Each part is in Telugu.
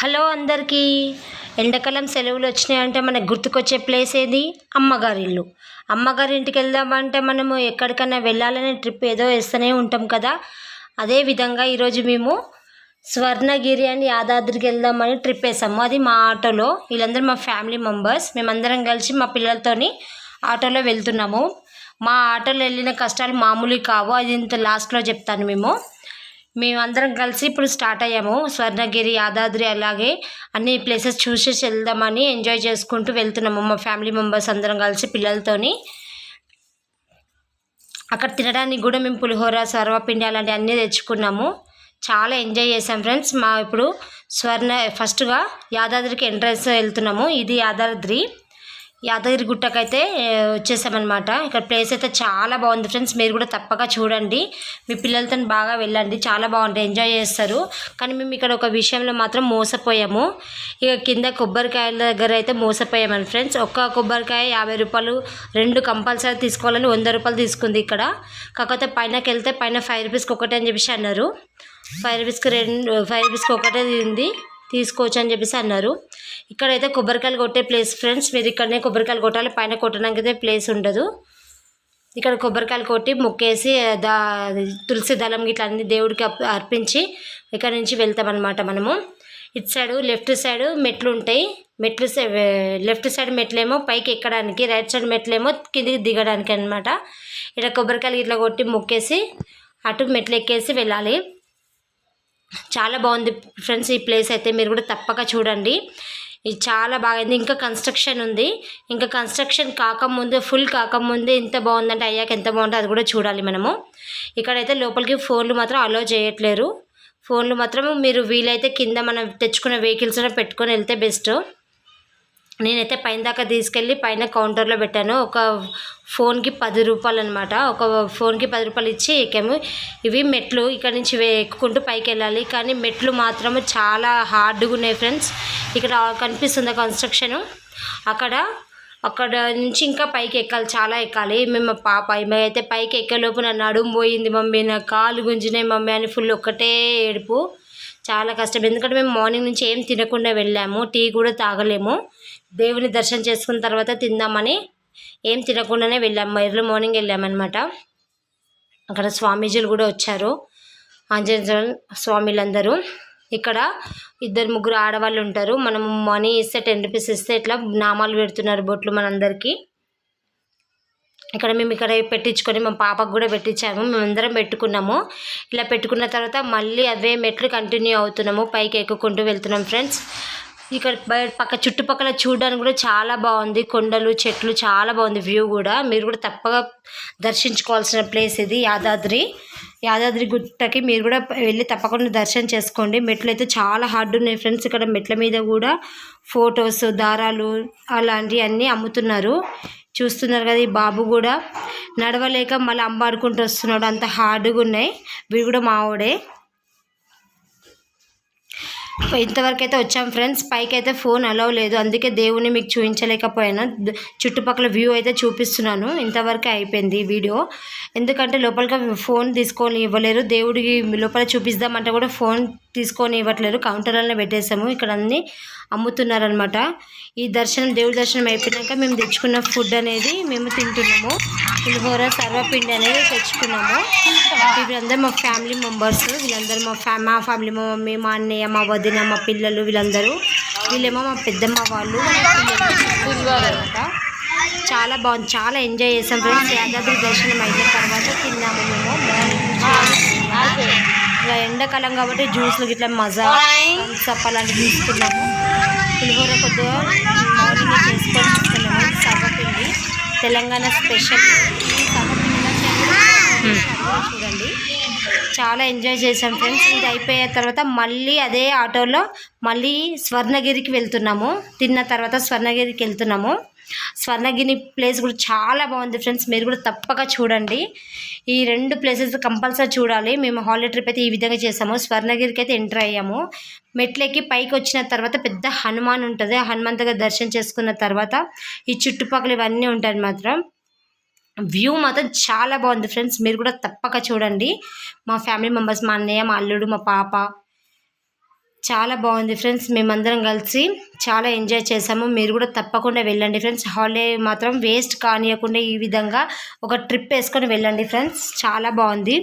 హలో అందరికీ. ఎండాకాలం సెలవులు వచ్చినాయంటే మనకు గుర్తుకొచ్చే ప్లేస్ ఏది? అమ్మగారి ఇల్లు. అమ్మగారి ఇంటికి వెళ్దామంటే మనము ఎక్కడికైనా వెళ్ళాలనే ట్రిప్ ఏదో వేస్తూనే ఉంటాం కదా. అదే విధంగా ఈరోజు మేము స్వర్ణగిరి అని యాదాద్రికి వెళ్దామని ట్రిప్ వేసాము. అది మా ఆటోలో. వీళ్ళందరూ మా ఫ్యామిలీ మెంబర్స్. మేమందరం కలిసి మా పిల్లలతోని ఆటోలో వెళ్తున్నాము. మా ఆటోలో వెళ్ళిన కష్టాలు మామూలు కావు. అది ఇంత లాస్ట్లో చెప్తాను మేము. మేమందరం కలిసి ఇప్పుడు స్టార్ట్ అయ్యాము. స్వర్ణగిరి యాదాద్రి అలాగే అన్ని ప్లేసెస్ చూసేసి వెళ్దామని ఎంజాయ్ చేసుకుంటూ వెళ్తున్నాము. మా ఫ్యామిలీ మెంబర్స్ అందరం కలిసి పిల్లలతోని. అక్కడ తినడానికి కూడా మేము పులిహోర సర్వపిండి అలాంటివి అన్నీ తెచ్చుకున్నాము. చాలా ఎంజాయ్ చేసాం ఫ్రెండ్స్ మా ఇప్పుడు స్వర్ణ ఫస్ట్గా యాదాద్రికి ఎంట్రన్స్ వెళ్తున్నాము. ఇది యాదాద్రి. యాదగిరిగుట్టకైతే వచ్చేసామన్నమాట. ఇక్కడ ప్లేస్ అయితే చాలా బాగుంది ఫ్రెండ్స్ మీరు కూడా తప్పక చూడండి. మీ పిల్లలతో బాగా వెళ్ళండి. చాలా బాగుంటుంది ఎంజాయ్ చేస్తారు. కానీ మేము ఇక్కడ ఒక విషయంలో మాత్రం మోసపోయాము. ఇక కింద కొబ్బరికాయల దగ్గర అయితే మోసపోయామని ఫ్రెండ్స్ ఒక్క కొబ్బరికాయ యాభై రూపాయలు రెండు కంపల్సరీ తీసుకోవాలని వంద రూపాయలు తీసుకుంది ఇక్కడ. కాకపోతే పైనకి వెళ్తే పైన ఫైవ్ రూపీస్కి ఒకటే అని చెప్పేసి అన్నారు. ఫైవ్ రూపీస్కి రెండు ఫైవ్ రూపీస్కి ఒకటే ఉంది. తీసుకోవచ్చు అని చెప్పేసి అన్నారు. ఇక్కడైతే కొబ్బరికాయలు కొట్టే ప్లేస్ ఫ్రెండ్స్ మీరు ఇక్కడనే కొబ్బరికాయలు కొట్టాలి పైన కొట్టడానికి అయితే ప్లేస్ ఉండదు. ఇక్కడ కొబ్బరికాయలు కొట్టి మొక్కేసి దా తులసి దళం గిట్లన్నీ దేవుడికి అర్పించి ఇక్కడ నుంచి వెళ్తామన్నమాట మనము. ఇటు సైడు లెఫ్ట్ సైడ్ మెట్లు ఉంటాయి. మెట్లు సై- లెఫ్ట్ సైడ్ మెట్లేమో పైకి ఎక్కడానికి రైట్ సైడ్ మెట్లేమో కిందికి దిగడానికి అనమాట ఇక్కడ కొబ్బరికాయలు ఇట్లా కొట్టి మొక్కేసి అటు మెట్లు ఎక్కేసి వెళ్ళాలి. చాలా బాగుంది ఫ్రెండ్స్ ఈ ప్లేస్ అయితే మీరు కూడా తప్పక చూడండి. ఇది చాలా బాగుంది. ఇంకా కన్స్ట్రక్షన్ ఉంది. ఇంకా కన్స్ట్రక్షన్ కాకముందే ఫుల్ కాకముందే ఎంత బాగుందంటే అయ్యాక ఎంత బాగుంటుంది అది కూడా చూడాలి మనము. ఇక్కడైతే లోపలికి ఫోన్లు మాత్రం అలో చేయట్లేరు. ఫోన్లు మాత్రం మీరు వీలైతే కింద మనం తెచ్చుకున్న వెహికల్స్ పెట్టుకొని వెళ్తే బెస్ట్ నేనైతే పైన దాకా తీసుకెళ్ళి పైన కౌంటర్లో పెట్టాను. ఒక ఫోన్కి పది రూపాయలు అనమాట ఒక ఫోన్కి పది రూపాయలు ఇచ్చి ఎక్కాము. ఇవి మెట్లు ఇక్కడ నుంచి వే- ఎక్కుకుంటూ పైకి వెళ్ళాలి. కానీ మెట్లు మాత్రం చాలా హార్డ్గా ఉన్నాయి ఫ్రెండ్స్. ఇక్కడ కనిపిస్తుంది కన్స్ట్రక్షను. అక్కడ అక్కడ నుంచి ఇంకా పైకి ఎక్కాలి. చాలా ఎక్కాలి. మేము పాప ఈమె అయితే పైకి ఎక్కేలోపు నా నడుము పోయింది. మమ్మీ నా కాలు గుంజినాయి మమ్మీ అని ఫుల్ ఒక్కటే ఏడుపు. చాలా కష్టం. ఎందుకంటే మేము మార్నింగ్ నుంచి ఏం తినకుండా వెళ్ళాము. టీ కూడా తాగలేము. దేవుని దర్శనం చేసుకున్న తర్వాత తిందామని ఏం తినకుండానే వెళ్ళాము. ఎర్లీ మార్నింగ్ వెళ్ళామన్నమాట. అక్కడ స్వామీజీలు కూడా వచ్చారు. ఆంజనేయ స్వామిలందరూ. ఇక్కడ ఇద్దరు ముగ్గురు ఆడవాళ్ళు ఉంటారు. మనం మనీ ఇస్తే టెన్ రూపీస్ ఇస్తే ఇట్లా నామాలు పెడుతున్నారు బొట్లు మనందరికీ. ఇక్కడ మేము ఇక్కడ పెట్టించుకొని మా పాపకు కూడా పెట్టించాము. మేమందరం పెట్టుకున్నాము. ఇలా పెట్టుకున్న తర్వాత మళ్ళీ అవే మెట్లు కంటిన్యూ అవుతున్నాము. పైకి ఎక్కుకుంటూ వెళ్తున్నాం ఫ్రెండ్స్ ఇక్కడ బయట పక్క చుట్టుపక్కల చూడడానికి కూడా చాలా బాగుంది. కొండలు చెట్లు చాలా బాగుంది. వ్యూ కూడా. మీరు కూడా తప్పగా దర్శించుకోవాల్సిన ప్లేస్ ఇది యాదాద్రి. యాదాద్రి గుట్టకి మీరు కూడా వెళ్ళి తప్పకుండా దర్శనం చేసుకోండి. మెట్లు అయితే చాలా హార్డ్ ఉన్నాయి ఫ్రెండ్స్ ఇక్కడ మెట్ల మీద కూడా ఫొటోస్ దారాలు అలాంటివి అన్నీ అమ్ముతున్నారు. చూస్తున్నారు కదా ఈ బాబు కూడా నడవలేక మళ్ళీ అంబాడుకుంటూ వస్తున్నాడు. అంత హార్డ్గా ఉన్నాయి. వీడు కూడా మావోడే ఇంతవరకు అయితే వచ్చాం ఫ్రెండ్స్. పైకి అయితే ఫోన్ అలవ్ లేదు. అందుకే దేవుని మీకు చూపించలేకపోయాను. చుట్టుపక్కల వ్యూ అయితే చూపిస్తున్నాను. ఇంతవరకే అయిపోయింది వీడియో. ఎందుకంటే లోపలికి ఫోన్ తీసుకొని ఇవ్వలేరు. దేవుడికి లోపల చూపిద్దామంటే కూడా ఫోన్ తీసుకొని ఇవ్వట్లేరు కౌంటర్లోనే పెట్టేసాము ఇక్కడ అన్నీ అమ్ముతున్నారనమాట ఈ దర్శనం దేవుడి దర్శనం అయిపోయాక మేము తెచ్చుకున్న ఫుడ్ అనేది మేము తింటున్నాము. పులిహోర సర్వపిండి అనేది తెచ్చుకున్నాము. వీళ్ళందరూ మా ఫ్యామిలీ మెంబర్స్. వీళ్ళందరూ మా ఫ్యా మా ఫ్యామిలీ మా మమ్మీ మా అన్నయ్య మా వదిన మా పిల్లలు వీళ్ళందరూ. వీళ్ళేమో మా పెద్దమ్మ వాళ్ళు అనమాట చాలా బాగుంది. చాలా ఎంజాయ్ చేసాం ఫ్రెండ్స్. యాదాద్రి దర్శనం అయిన తర్వాత తిన్నాము మేము. ఇలా ఎండాకాలం కాబట్టి జ్యూస్లు గిట్లా మజా అలాంటివి తీసుకున్నాము. పులిహోర కొద్దిగా మార్నింగ్ చేసుకొని తీసుకున్నాము సర్వపిండి తెలంగాణ స్పెషల్. చూడండి. చాలా ఎంజాయ్ చేసాం ఫ్రెండ్స్. ఇది అయిపోయిన తర్వాత మళ్ళీ అదే ఆటోలో మళ్ళీ స్వర్ణగిరికి వెళ్తున్నాము. తిన్న తర్వాత స్వర్ణగిరికి వెళ్తున్నాము. స్వర్ణగిరి ప్లేస్ కూడా చాలా బాగుంది ఫ్రెండ్స్ మీరు కూడా తప్పక చూడండి. ఈ రెండు ప్లేసెస్ కంపల్సరీ చూడాలి. మేము హాలిడే ట్రిప్ అయితే ఈ విధంగా చేసాము. స్వర్ణగిరికి అయితే ఎంటర్ అయ్యాము. మెట్లెక్కి పైకి వచ్చిన తర్వాత పెద్ద హనుమాన్ ఉంటుంది. హనుమాన్ దగ్గర దర్శనం చేసుకున్న తర్వాత ఈ చుట్టుపక్కల ఇవన్నీ ఉంటాయి మాత్రం. వ్యూ మాత్రం చాలా బాగుంది ఫ్రెండ్స్ మీరు కూడా తప్పక చూడండి. మా ఫ్యామిలీ మెంబర్స్ మా అన్నయ్య మా అల్లుడు మా పాప చాలా బాగుంది ఫ్రెండ్స్. మేమందరం కలిసి చాలా ఎంజాయ్ చేసాము మీరు కూడా తప్పకుండా వెళ్ళండి ఫ్రెండ్స్. హాలిడే మాత్రం వేస్ట్ కానియకుండా ఈ విధంగా ఒక ట్రిప్ వేసుకొని వెళ్ళండి ఫ్రెండ్స్. చాలా బాగుంది.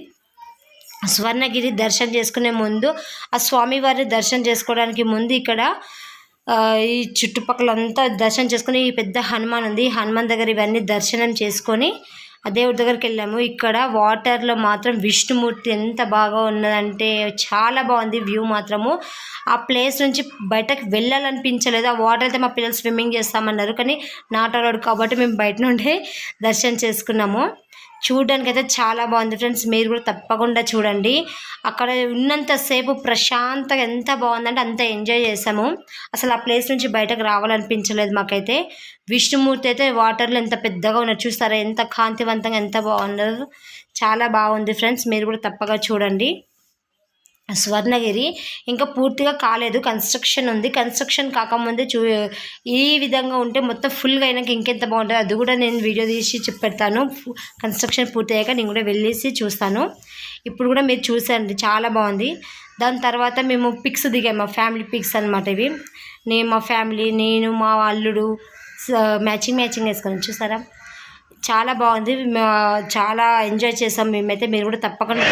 స్వర్ణగిరి దర్శనం చేసుకునే ముందు ఆ స్వామివారి దర్శనం చేసుకోవడానికి ముందు ఇక్కడ ఈ చుట్టుపక్కల అంతా దర్శనం చేసుకుని ఈ పెద్ద హనుమాన్ ఉంది హనుమాన్ దగ్గర ఇవన్నీ దర్శనం చేసుకొని దేవుడి దగ్గరికి వెళ్ళాము ఇక్కడ వాటర్లో మాత్రం విష్ణుమూర్తి ఎంత బాగా ఉన్నదంటే చాలా బాగుంది వ్యూ మాత్రము. ఆ ప్లేస్ నుంచి బయటకు వెళ్ళాలనిపించలేదు. ఆ వాటర్ అయితే మా పిల్లలు స్విమ్మింగ్ చేస్తామన్నారు. కానీ నాట్ అలౌడ్ కాబట్టి మేము బయట నుండే దర్శనం చేసుకున్నాము. చూడడానికి అయితే చాలా బాగుంది ఫ్రెండ్స్. మీరు కూడా తప్పకుండా చూడండి. అక్కడ ఉన్నంతసేపు ప్రశాంతంగా ఎంత బాగుందంటే అంత ఎంజాయ్ చేసాము అసలు ఆ ప్లేస్ నుంచి బయటకు రావాలనిపించలేదు మాకైతే. విష్ణుమూర్తి అయితే వాటర్లో ఎంత పెద్దగా ఉన్నారు చూస్తారా? ఎంత కాంతివంతంగా ఎంత బాగున్నారు చాలా బాగుంది ఫ్రెండ్స్. మీరు కూడా తప్పగా చూడండి. స్వర్ణగిరి ఇంకా పూర్తిగా కాలేదు. కన్స్ట్రక్షన్ ఉంది. కన్స్ట్రక్షన్ కాకముందే చూ ఈ విధంగా ఉంటే మొత్తం ఫుల్గా అయినాక ఇంకెంత బాగుంటుంది అది కూడా నేను వీడియో తీసి చెప్పెడతాను కన్స్ట్రక్షన్ పూర్తి అయ్యాక నేను కూడా వెళ్ళేసి చూస్తాను. ఇప్పుడు కూడా మీరు చూసండి చాలా బాగుంది. దాని తర్వాత మేము పిక్స్ దిగాము. మా ఫ్యామిలీ పిక్స్ అనమాట ఇవి. నేను మా ఫ్యామిలీ నేను మా అల్లుడు మ్యాచింగ్ మ్యాచింగ్ వేసుకొని చూసారా? చాలా బాగుంది. మా- చాలా ఎంజాయ్ చేసాం మేమైతే. మీరు కూడా తప్పకుండా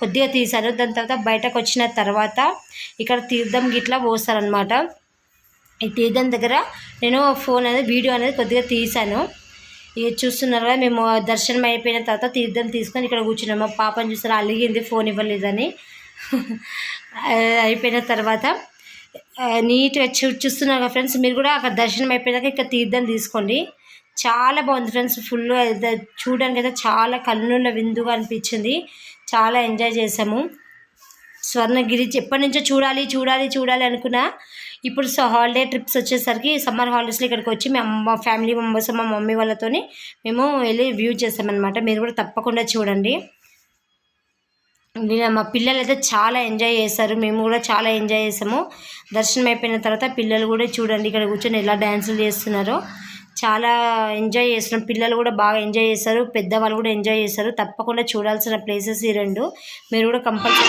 కొద్దిగా తీశాను దాని తర్వాత బయటకు వచ్చిన తర్వాత ఇక్కడ తీర్థం గిట్లా పోస్తారనమాట ఈ తీర్థం దగ్గర నేను ఫోన్ అనేది వీడియో అనేది కొద్దిగా తీశాను. ఇక చూస్తున్నారు కదా మేము దర్శనం అయిపోయిన తర్వాత తీర్థం తీసుకొని ఇక్కడ కూర్చున్నాం. మా పాపని చూసారా అలిగింది ఫోన్ ఇవ్వలేదని. అయిపోయిన తర్వాత నీట్గా చూ చూస్తున్నారు కదా ఫ్రెండ్స్ మీరు కూడా అక్కడ దర్శనం అయిపోయినాక ఇక్కడ తీర్థం తీసుకోండి. చాలా బాగుంది ఫ్రెండ్స్. ఫుల్ చూడడానికి అయితే చాలా కన్నుల విందుగా అనిపించింది. చాలా ఎంజాయ్ చేసాము స్వర్ణగిరి ఎప్పటి నుంచో చూడాలి చూడాలి చూడాలి అనుకున్నా ఇప్పుడు సో హాలిడే ట్రిప్స్ వచ్చేసరికి సమ్మర్ హాలిడేస్లో ఇక్కడికి వచ్చి మేము మా ఫ్యామిలీ మెంబర్స్ మా మమ్మీ వాళ్ళతోని మేము వెళ్ళి వ్యూ చేస్తామన్నమాట మీరు కూడా తప్పకుండా చూడండి. మా పిల్లలు అయితే చాలా ఎంజాయ్ చేశారు. మేము కూడా చాలా ఎంజాయ్ చేసాము దర్శనం అయిపోయిన తర్వాత పిల్లలు కూడా చూడండి. ఇక్కడ కూర్చొని ఎలా డ్యాన్సులు చేస్తున్నారో. చాలా ఎంజాయ్ చేస్తున్నాం పిల్లలు కూడా బాగా ఎంజాయ్ చేస్తారు. పెద్దవాళ్ళు కూడా ఎంజాయ్ చేస్తారు. తప్పకుండా చూడాల్సిన ప్లేసెస్ ఈ రెండు. మీరు కూడా కంపల్సరీ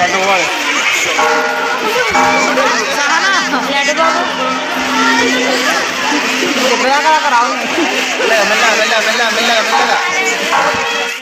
જાતો હોય મેલા મેલા મેલા મેલા મેલા મેલા